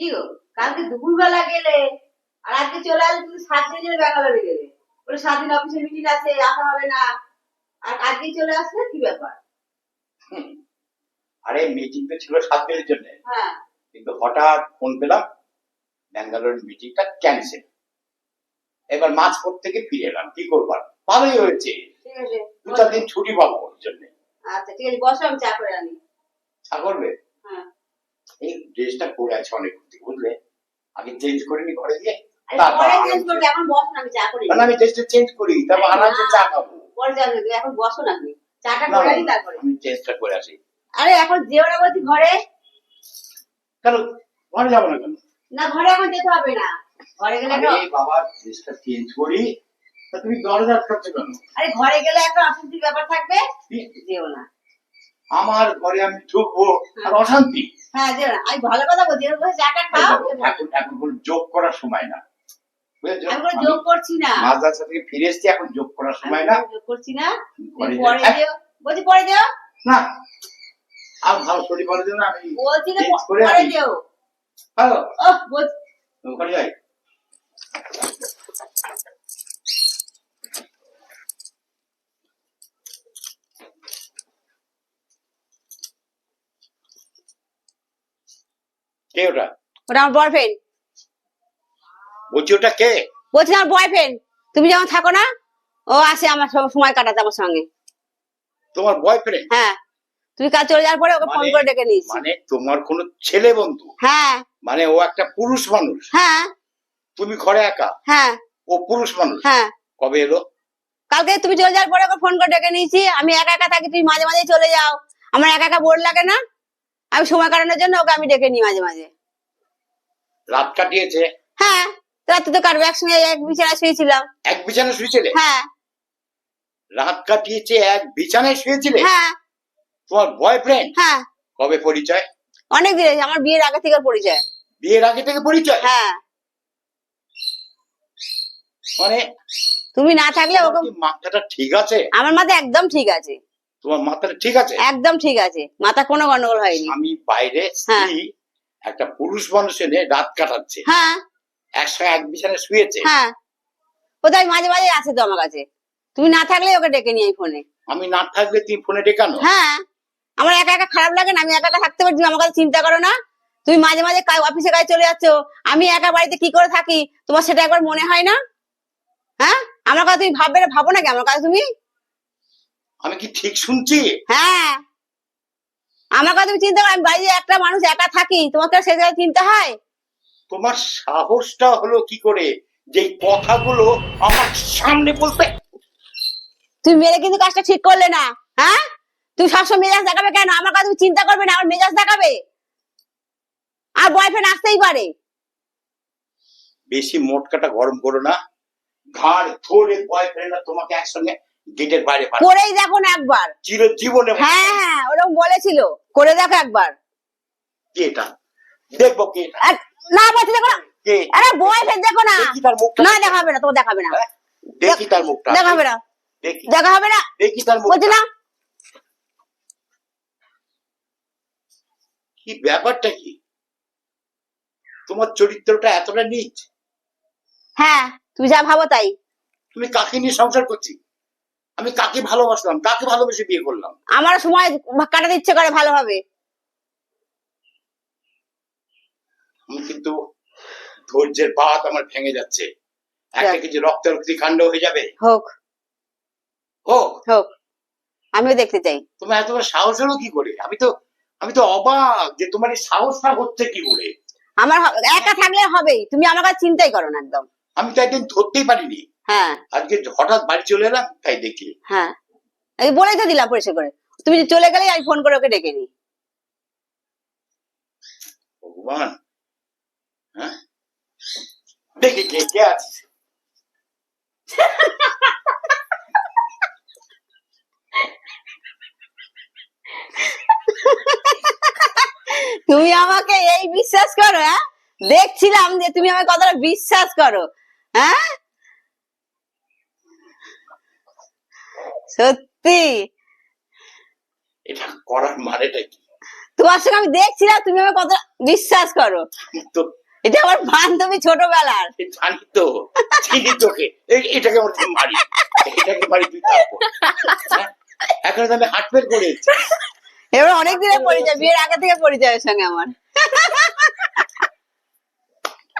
কি গো কালকে দুপুরবেলা গেলে আর আজকে চলে আসলে তুমি সাত দিন ধরে ব্যাঙ্গালোরে গেলে। বলে সাত দিন অফিসে মিটিং আছে আসা হবে না। আর আজকে চলে আসলে কি ব্যাপার? আরে মিটিং তো ছিল সাত দিনের জন্য। হ্যাঁ। কিন্তু হঠাৎ ফোন পেলাম ব্যাঙ্গালোর মিটিংটা ক্যান্সেল এবার মাঝপথ থেকে ফিরে এলাম। কি করবার ভালোই হয়েছে। ঠিক আছে দু চার দিন ছুটি পাবো ওর জন্য। আচ্ছা ঠিক আছে বসো আমি চা করে আনি। চা করবে? এই ড্রেসটা পরে আছে অনেক বুঝলে? আগে চেঞ্জ করে নি ঘরে গিয়ে না আমি চা করে না, না, আমি ড্রেসটা চেঞ্জ করি তারপর আরামসে চা খাব। তুমি এখন বসো না চাটা করে তারপরে। আমি চেঞ্জটা করে আসি। আরে এখন যেও না বলছি ঘরে কেন? ঘরে যাব না কেন? না ঘরে এখন যেতে হবে না। ঘরে গেলে বাবা ড্রেসটা চেঞ্জ করি তা তুমি দরজা আটকাচ্ছ কেন? আরে ঘরে গেলে একটা অশান্তির ব্যাপার থাকবে যেও না। আমার ঘরে আমি ঢুকবো আর অশান্তি। হ্যাঁ না এখন কোনো যোগ করার সময় না। যোগ করছি না। থেকে ফিরে এসেছি এখন যোগ করার সময় না। যোগ করছি না। বলছি পরে দিও না। আর ভালো শরীর ভালো জন্য আমি বলছি না পরে হ্যালো। যাই। কে ওটা? ওটা আমার বয়ফ্রেন্ড বলছি ওটা কে? বলছি আমার বয়ফ্রেন্ড তুমি যখন থাকো না ও আসে আমার সব- সময় কাটাতে আমার সঙ্গে। তোমার বয়ফ্রেন্ড হ্যাঁ। তুমি কাজ চলে যাওয়ার পরে ওকে ফোন মানে- করে ডেকে নিস। মানে তোমার কোনো ছেলে বন্ধু? হ্যাঁ। মানে ও একটা পুরুষ মানুষ? হ্যাঁ। তুমি ঘরে একা? হ্যাঁ। ও পুরুষ মানুষ? হ্যাঁ। কবে এলো? কালকে তুমি চলে যাওয়ার পরে ওকে ফোন করে ডেকে নিয়েছি। আমি একা একা থাকি তুমি মাঝে মাঝে চলে যাও। আমার একা একা বোর লাগে না। আমি সময় কাটানোর জন্য ওকে আমি ডেকে নিই মাঝে মাঝে। রাত কাটিয়েছে? হ্যাঁ রাতে তো কাটবে একসঙ্গে এক বিছানায় শুয়েছিলাম। এক বিছানায় শুয়েছিলে? হ্যাঁ। রাত কাটিয়েছে এক বিছানায় শুয়েছিলে? হ্যাঁ। তোমার বয়ফ্রেন্ড হ্যাঁ। কবে পরিচয়? অনেক দিন আমার বিয়ের আগে থেকে পরিচয়। বিয়ের আগে থেকে পরিচয়? হ্যাঁ। মানে তুমি না থাকলে ওকে মাথাটা ঠিক আছে? আমার মাথা একদম ঠিক আছে। তোমার মাথাটা ঠিক আছে? একদম ঠিক আছে। মাথা কোনো গন্ডগোল হয়নি। আমি বাইরে স্ত্রী একটা পুরুষ মানুষ এনে রাত কাটাচ্ছে। হ্যাঁ। একসঙ্গে এক বিছানায় শুয়েছে। হ্যাঁ। কোথায়? মাঝে মাঝে আছে তো আমার কাছে। তুমি না থাকলে ওকে ডেকে নিয়ে ফোনে আমি না থাকলে তুমি ফোনে ডেকানো হ্যাঁ। আমার একা একা খারাপ লাগে না। আমি একা একা থাকতে পারি। তুমি আমার কথা চিন্তা করো না। তুমি মাঝে মাঝে অফিসে কাজ চলে যাচ্ছ। আমি একা বাড়িতে কি করে থাকি? তোমার সেটা একবার মনে হয় না? হ্যাঁ? আমার কথা তুমি ভাববে না? ভাবো নাকি আমার কথা তুমি আমি কি ঠিক শুনছি? হ্যাঁ। আমার কথা তুমি চিন্তা করো আমি বাড়িতে একটা মানুষ একা থাকি তোমাকে সে জায়গায় চিন্তা হয়? তোমার সাহসটা হলো কি করে? যে কথাগুলো আমার সামনে বলতে তুমি মেরে কিন্তু কাজটা ঠিক করলে না হ্যাঁ? তুমি সবসময় মেজাজ দেখাবে কেন? আমার কথা তুমি চিন্তা করবে না আমার মেজাজ দেখাবে? আর বয়ফ্রেন্ড আসতেই পারে। বেশি মোটকাটা গরম করো না। ঘাড় ধরে বয়ফ্রেন্ড তোমাকে একসঙ্গে গেটের বাইরে করেই দেখো না একবার। জীবনে হ্যাঁ হ্যাঁ ওরকম বলেছিল করে দেখো একবার। কে এটা দেখব কে না বলছি দেখো না। আরে বয়ফ্রেন্ড দেখো না। না দেখাবে না তোমার দেখাবে না। হ্যাঁ? দেখি তার মুখটা। দেখাবে না। দেখি। দেখা হবে না। দেখি তার মুখ বলছি না। কি ব্যাপারটা কি? তোমার চরিত্রটা এতটা নিচ। হ্যাঁ তুমি যা ভাবো তাই। তুমি কাকে নিয়ে সংসার করছি? আমি কাকে ভালোবাসলাম? কাকে ভালোবেসে বিয়ে করলাম? আমার সময় কাটাতে ইচ্ছে করে ভালোভাবে। আমি কিন্তু ধৈর্যের বাত আমার ভেঙে যাচ্ছে। একটা কিছু কাণ্ড হয়ে যাবে? হোক। হোক? আমিও দেখতে চাই। তোমার এত সাহস হলো কি করে? আমি তো আমি তো অবাক যে তোমার এই সাহসটা হচ্ছে কি করে? আমার একা থাকলে হবেই। তুমি আমার কাছে চিন্তাই করো না একদম। আমি তো একদিন ধরতেই পারিনি। হ্যাঁ। আজকে হঠাৎ বাড়ি চলে এলাম তাই দেখি। হ্যাঁ। এই বলেই তো দিলাম পরিষ্কার করে। তুমি চলে গেলে আমি ফোন করে ওকে ডেকে নিই। ভগবান। হ্যাঁ? দেখি কে কে আছে। তুমি আমাকে এই বিশ্বাস করো হ্যাঁ? দেখছিলাম যে তুমি আমার কথাটা বিশ্বাস করো হ্যাঁ? সত্যি? এটা করার মানেটা কি? তোমার সঙ্গে আমি দেখছিলাম তুমি আমার কত বিশ্বাস করো। এটা আমার বান্ধবী ছোটবেলার। জানি তো চিনি তোকে। এটাকে আমার মারি। এটাকে মারি তুই হ্যাঁ? এখন আমি করেছি এবার অনেক দিনের পরিচয় বিয়ের আগে থেকে পরিচয় ওর সঙ্গে আমার।